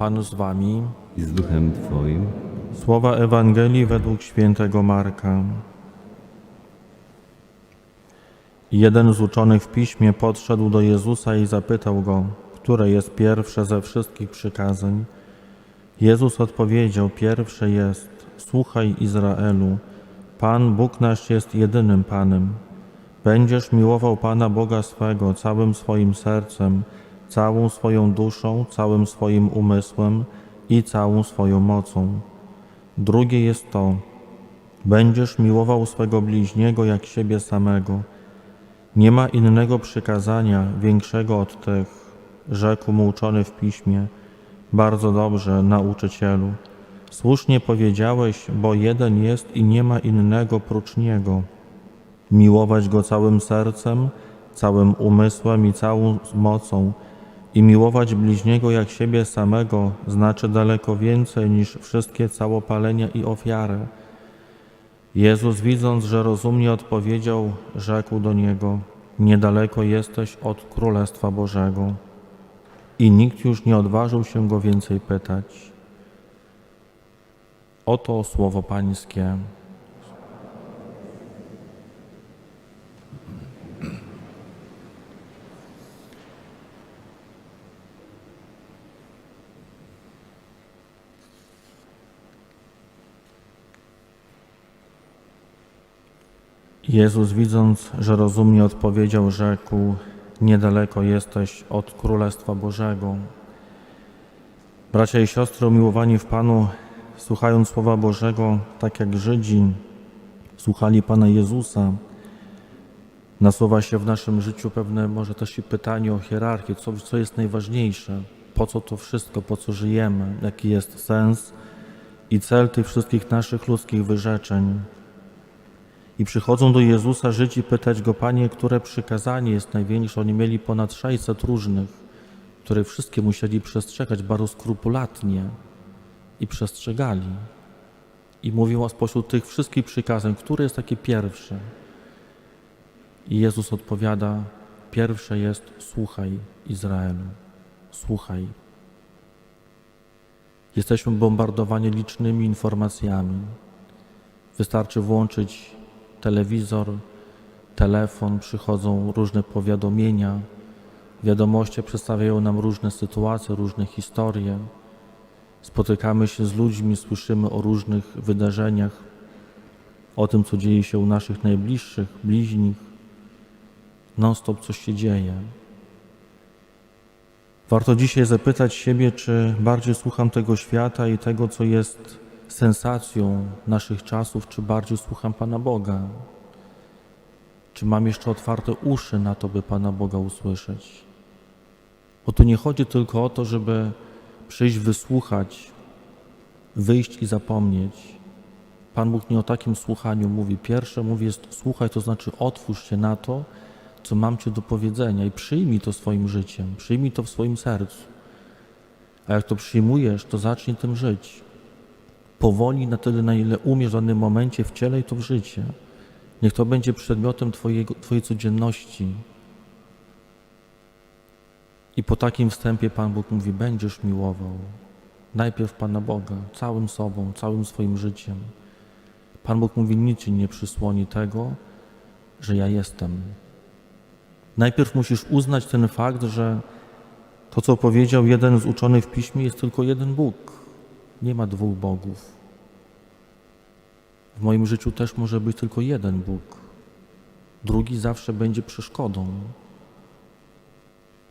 Pan z wami. i z duchem Twoim. Słowa Ewangelii według świętego Marka. Jeden z uczonych w piśmie podszedł do Jezusa i zapytał go, które jest pierwsze ze wszystkich przykazań. Jezus odpowiedział: Pierwsze jest: Słuchaj Izraelu, Pan Bóg nasz jest jedynym Panem. Będziesz miłował Pana Boga swego całym swoim sercem, całą swoją duszą, całym swoim umysłem i całą swoją mocą. Drugie jest to: będziesz miłował swego bliźniego jak siebie samego. Nie ma innego przykazania większego od tych, rzekł mu uczony w piśmie. Bardzo dobrze, nauczycielu. Słusznie powiedziałeś, bo jeden jest i nie ma innego prócz niego. Miłować go całym sercem, całym umysłem i całą mocą. I miłować bliźniego jak siebie samego znaczy daleko więcej niż wszystkie całopalenia i ofiary. Jezus, widząc, że rozumnie odpowiedział, rzekł do niego: Niedaleko jesteś od Królestwa Bożego. I nikt już nie odważył się go więcej pytać. Oto słowo Pańskie. Jezus, widząc, że rozumnie odpowiedział, rzekł: Niedaleko jesteś od Królestwa Bożego. Bracia i siostry, umiłowani w Panu, słuchając Słowa Bożego, tak jak Żydzi słuchali Pana Jezusa, nasuwa się w naszym życiu pewne może też i pytanie o hierarchię, co, co jest najważniejsze, po co to wszystko, po co żyjemy, jaki jest sens i cel tych wszystkich naszych ludzkich wyrzeczeń. I przychodzą do Jezusa Żydzi pytać Go, Panie, które przykazanie jest największe? Oni mieli ponad 600 różnych, które wszystkie musieli przestrzegać bardzo skrupulatnie i przestrzegali. I mówią, a spośród tych wszystkich przykazań, które jest takie pierwsze? I Jezus odpowiada, pierwsze jest słuchaj Izraelu, słuchaj. Jesteśmy bombardowani licznymi informacjami. Wystarczy włączyć telewizor, telefon, przychodzą różne powiadomienia. Wiadomości przedstawiają nam różne sytuacje, różne historie. Spotykamy się z ludźmi, słyszymy o różnych wydarzeniach, o tym, co dzieje się u naszych najbliższych, bliźnich. Non-stop coś się dzieje. Warto dzisiaj zapytać siebie, czy bardziej słucham tego świata i tego, co jest sensacją naszych czasów, czy bardziej słucham Pana Boga? Czy mam jeszcze otwarte uszy na to, by Pana Boga usłyszeć? Bo tu nie chodzi tylko o to, żeby przyjść, wysłuchać, wyjść i zapomnieć. Pan Bóg nie o takim słuchaniu mówi. Pierwsze mówi jest słuchaj, to znaczy otwórz się na to, co mam Ci do powiedzenia i przyjmij to swoim życiem, przyjmij to w swoim sercu. A jak to przyjmujesz, to zacznij tym żyć powoli na tyle, na ile umiesz w danym momencie, wcielej to w życie. Niech to będzie przedmiotem twojego, Twojej codzienności. I po takim wstępie Pan Bóg mówi: Będziesz miłował najpierw Pana Boga, całym sobą, całym swoim życiem. Pan Bóg mówi: Nic ci nie przysłoni tego, że ja jestem. Najpierw musisz uznać ten fakt, że to, co powiedział jeden z uczonych w piśmie, jest tylko jeden Bóg. Nie ma dwóch Bogów. W moim życiu też może być tylko jeden Bóg. Drugi zawsze będzie przeszkodą.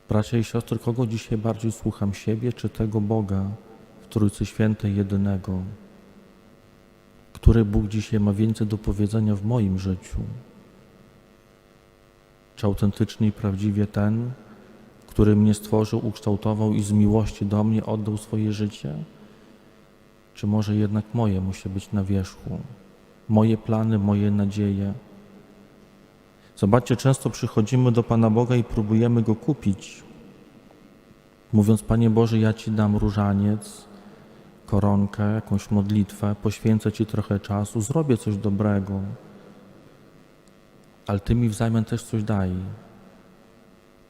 Bracia i siostry, kogo dzisiaj bardziej słucham siebie czy tego Boga w Trójcy Świętej jedynego? Który Bóg dzisiaj ma więcej do powiedzenia w moim życiu? Czy autentycznie i prawdziwie ten, który mnie stworzył, ukształtował i z miłości do mnie oddał swoje życie? Czy może jednak moje musi być na wierzchu? Moje plany, moje nadzieje. Zobaczcie, często przychodzimy do Pana Boga i próbujemy Go kupić, mówiąc, Panie Boże, ja Ci dam różaniec, koronkę, jakąś modlitwę, poświęcę Ci trochę czasu, zrobię coś dobrego, ale Ty mi w zamian też coś daj.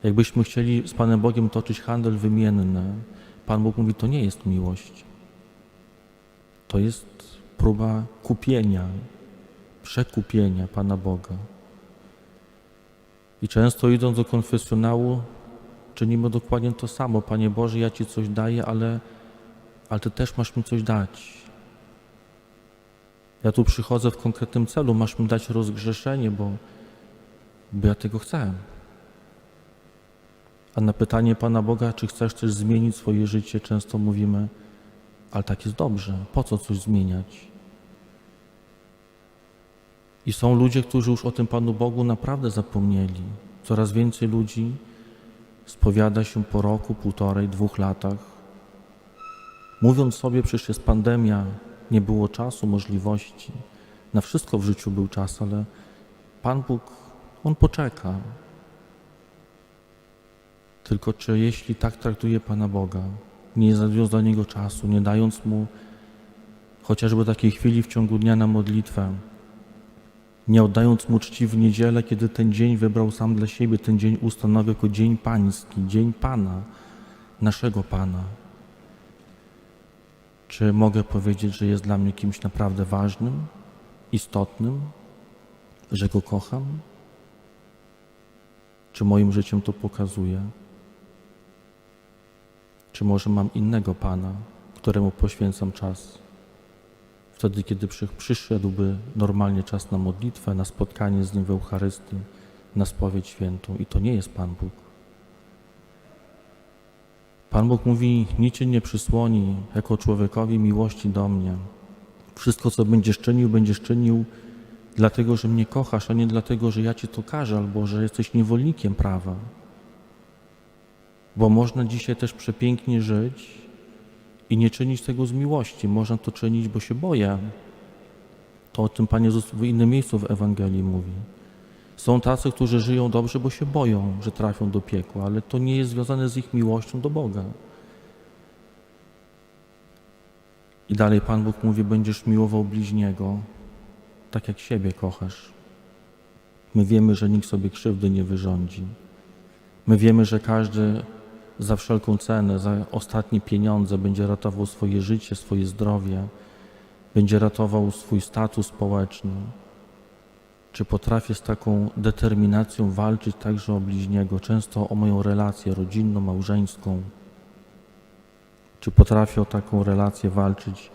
Jakbyśmy chcieli z Panem Bogiem toczyć handel wymienny, Pan Bóg mówi, to nie jest miłość. To jest próba kupienia, przekupienia Pana Boga. I często idąc do konfesjonału, czynimy dokładnie to samo. Panie Boże, ja Ci coś daję, ale, ale Ty też masz mi coś dać. Ja tu przychodzę w konkretnym celu, masz mi dać rozgrzeszenie, bo, bo ja tego chcę. A na pytanie Pana Boga, czy chcesz też zmienić swoje życie, często mówimy, ale tak jest dobrze, po co coś zmieniać? I są ludzie, którzy już o tym Panu Bogu naprawdę zapomnieli. Coraz więcej ludzi spowiada się po roku, półtorej, dwóch latach, mówiąc sobie, przecież jest pandemia, nie było czasu, możliwości. Na wszystko w życiu był czas, ale Pan Bóg, On poczeka. Tylko czy jeśli tak traktuje Pana Boga, nie znajdując dla Niego czasu, nie dając Mu chociażby takiej chwili w ciągu dnia na modlitwę, nie oddając Mu czci w niedzielę, kiedy ten dzień wybrał sam dla siebie, ten dzień ustanowił jako dzień pański, dzień Pana, naszego Pana. Czy mogę powiedzieć, że jest dla mnie kimś naprawdę ważnym, istotnym, że Go kocham? Czy moim życiem to pokazuje? Czy może mam innego Pana, któremu poświęcam czas? Wtedy, kiedy przy, przyszedłby normalnie czas na modlitwę, na spotkanie z Nim w Eucharystii, na spowiedź świętą. I to nie jest Pan Bóg. Pan Bóg mówi, nic Cię nie przysłoni jako człowiekowi miłości do mnie. Wszystko, co będziesz czynił, będziesz czynił dlatego, że mnie kochasz, a nie dlatego, że ja Ci to każę, albo że jesteś niewolnikiem prawa. Bo można dzisiaj też przepięknie żyć i nie czynić tego z miłości. Można to czynić, bo się boję. To o tym Pan Jezus w innym miejscu w Ewangelii mówi. Są tacy, którzy żyją dobrze, bo się boją, że trafią do piekła, ale to nie jest związane z ich miłością do Boga. I dalej Pan Bóg mówi, będziesz miłował bliźniego, tak jak siebie kochasz. My wiemy, że nikt sobie krzywdy nie wyrządzi. My wiemy, że każdy za wszelką cenę, za ostatnie pieniądze będzie ratował swoje życie, swoje zdrowie, będzie ratował swój status społeczny. Czy potrafię z taką determinacją walczyć także o bliźniego, często o moją relację rodzinną, małżeńską? Czy potrafię o taką relację walczyć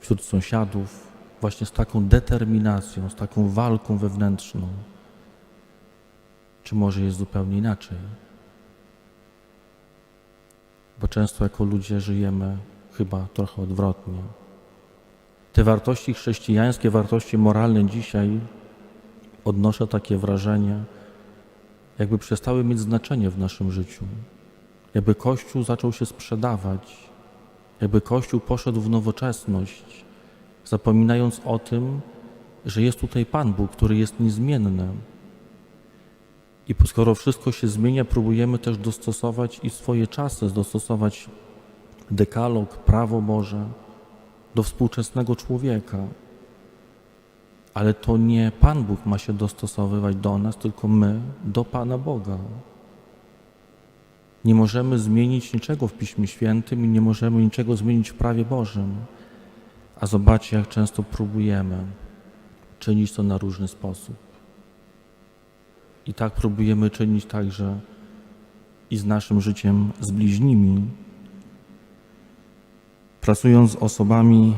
wśród sąsiadów, właśnie z taką determinacją, z taką walką wewnętrzną? Czy może jest zupełnie inaczej? Bo często jako ludzie żyjemy chyba trochę odwrotnie. Te wartości chrześcijańskie, wartości moralne dzisiaj odnoszę takie wrażenie, jakby przestały mieć znaczenie w naszym życiu. Jakby Kościół zaczął się sprzedawać, jakby Kościół poszedł w nowoczesność, zapominając o tym, że jest tutaj Pan Bóg, który jest niezmienny. I skoro wszystko się zmienia, próbujemy też dostosować i swoje czasy, dostosować dekalog, prawo Boże do współczesnego człowieka. Ale to nie Pan Bóg ma się dostosowywać do nas, tylko my do Pana Boga. Nie możemy zmienić niczego w Piśmie Świętym i nie możemy niczego zmienić w prawie Bożym. A zobaczcie, jak często próbujemy czynić to na różny sposób. I tak próbujemy czynić także i z naszym życiem z bliźnimi, pracując z osobami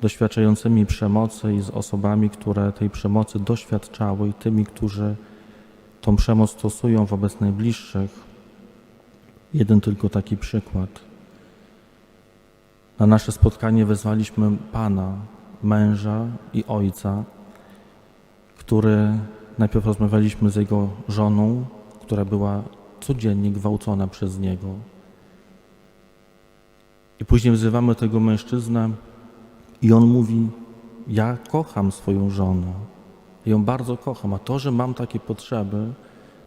doświadczającymi przemocy i z osobami, które tej przemocy doświadczały i tymi, którzy tą przemoc stosują wobec najbliższych. Jeden tylko taki przykład. Na nasze spotkanie wezwaliśmy Pana, męża i ojca, który najpierw rozmawialiśmy z jego żoną, która była codziennie gwałcona przez niego. I później wzywamy tego mężczyznę, i on mówi: Ja kocham swoją żonę. Ją bardzo kocham, a to, że mam takie potrzeby,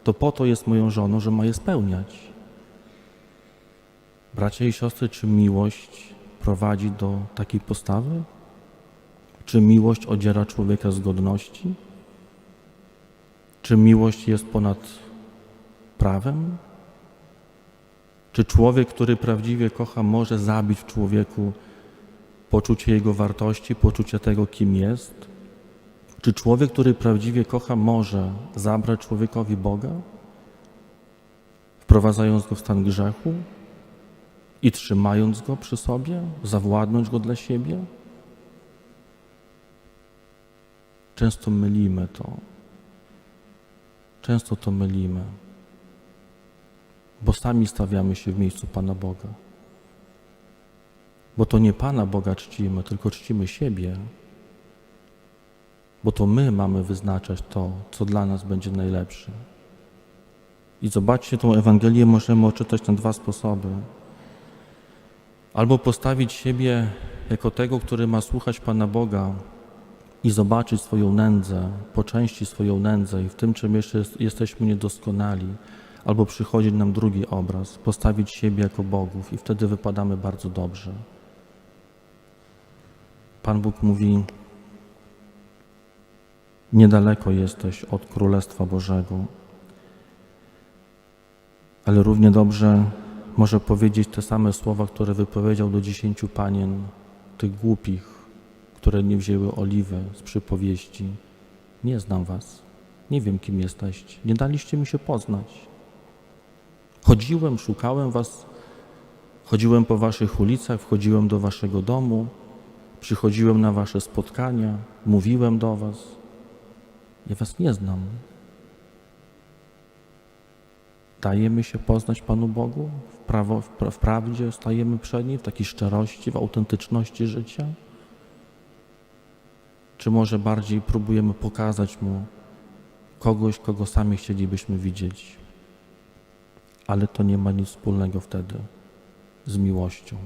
to po to jest moją żoną, że ma je spełniać. Bracia i siostry, czy miłość prowadzi do takiej postawy? Czy miłość odziera człowieka z godności? Czy miłość jest ponad prawem? Czy człowiek, który prawdziwie kocha, może zabić w człowieku poczucie jego wartości, poczucie tego, kim jest? Czy człowiek, który prawdziwie kocha, może zabrać człowiekowi Boga, wprowadzając go w stan grzechu i trzymając go przy sobie, zawładnąć go dla siebie? Często mylimy to. Często to mylimy, bo sami stawiamy się w miejscu Pana Boga. Bo to nie Pana Boga czcimy, tylko czcimy siebie. Bo to my mamy wyznaczać to, co dla nas będzie najlepsze. I zobaczcie, tą Ewangelię możemy odczytać na dwa sposoby. Albo postawić siebie jako tego, który ma słuchać Pana Boga i zobaczyć swoją nędzę, po części swoją nędzę i w tym, czym jeszcze jest, jesteśmy niedoskonali, albo przychodzi nam drugi obraz, postawić siebie jako Bogów i wtedy wypadamy bardzo dobrze. Pan Bóg mówi, niedaleko jesteś od Królestwa Bożego, ale równie dobrze może powiedzieć te same słowa, które wypowiedział do dziesięciu panien, tych głupich, które nie wzięły oliwy z przypowieści. Nie znam was, nie wiem kim jesteście, nie daliście mi się poznać. Chodziłem, szukałem was, chodziłem po waszych ulicach, wchodziłem do waszego domu, przychodziłem na wasze spotkania, mówiłem do was. Ja was nie znam. Dajemy się poznać Panu Bogu w, prawo, w, w prawdzie, stajemy przed Nim w takiej szczerości, w autentyczności życia? Czy może bardziej próbujemy pokazać Mu kogoś, kogo sami chcielibyśmy widzieć? Ale to nie ma nic wspólnego wtedy z miłością.